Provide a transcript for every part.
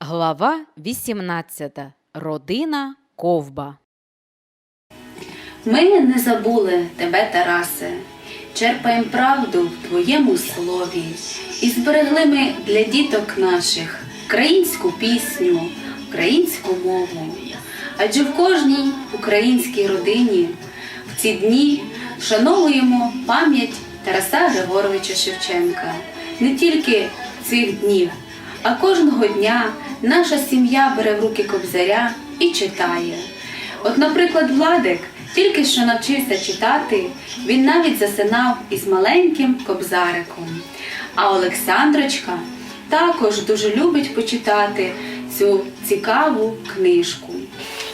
Глава 18. Родина Ковба. Ми не забули тебе, Тарасе, черпаємо правду в твоєму слові і зберегли ми для діток наших українську пісню, українську мову. Адже в кожній українській родині в ці дні вшановуємо пам'ять Тараса Григоровича Шевченка. Не тільки цих днів, а кожного дня наша сім'я бере в руки кобзаря і читає. От, наприклад, Владик тільки що навчився читати, він навіть засинав із маленьким кобзариком. А Олександрочка також дуже любить почитати цю цікаву книжку.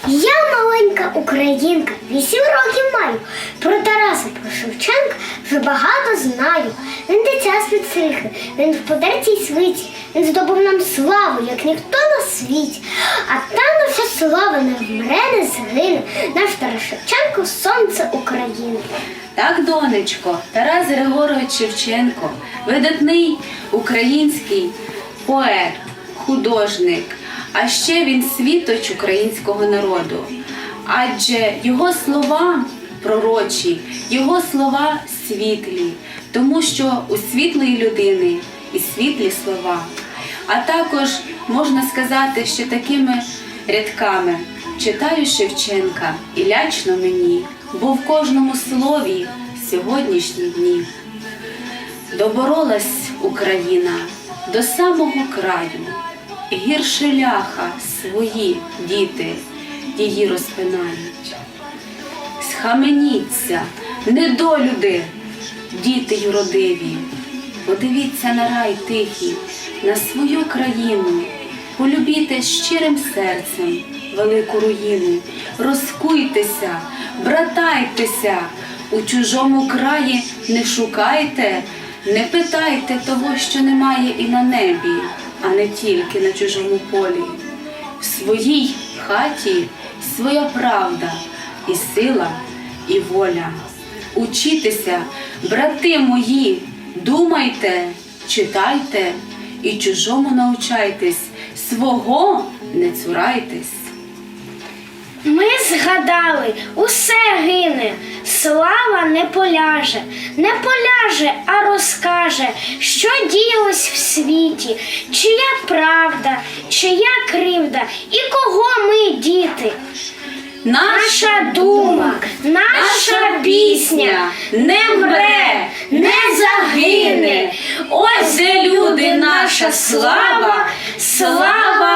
Я маленька українка, вісім років маю. Про Тараса, про Шевченка вже багато знаю. Він дитя підстрихи, він в подертій свиті, він здобув нам славу, як ніхто на світі. А та наша слава не вмре, не згине. Наш Тарас Шевченко сонце України. Так, донечко, Тарас Григорович Шевченко, видатний український поет, художник, а ще він світоч українського народу. Адже його слова пророчі, його слова світлі, тому що у світлої людини і світлі слова. А також можна сказати, що такими рядками читаю Шевченка і лячно мені, бо в кожному слові сьогоднішні дні. Доборолась Україна до самого краю, гірше ляха свої діти її розпинають. Схаменіться, недолюди, діти юродиві, подивіться на рай тихий, на свою країну, полюбіте щирим серцем велику руїну, розкуйтеся, братайтеся, у чужому краї не шукайте, не питайте того, що немає і на небі, а не тільки на чужому полі. В своїй хаті своя правда і сила, і воля. Учітеся, брати мої, думайте, читайте і чужому навчайтесь, свого не цурайтесь. Ми згадали, усе гине, слава не поляже, не поляже, а розкаже, що діялось в світі, чия правда, чия кривда і кого ми діти. Наша дума, наша пісня не мре, не загине. Ось де люди, наша слава, слава.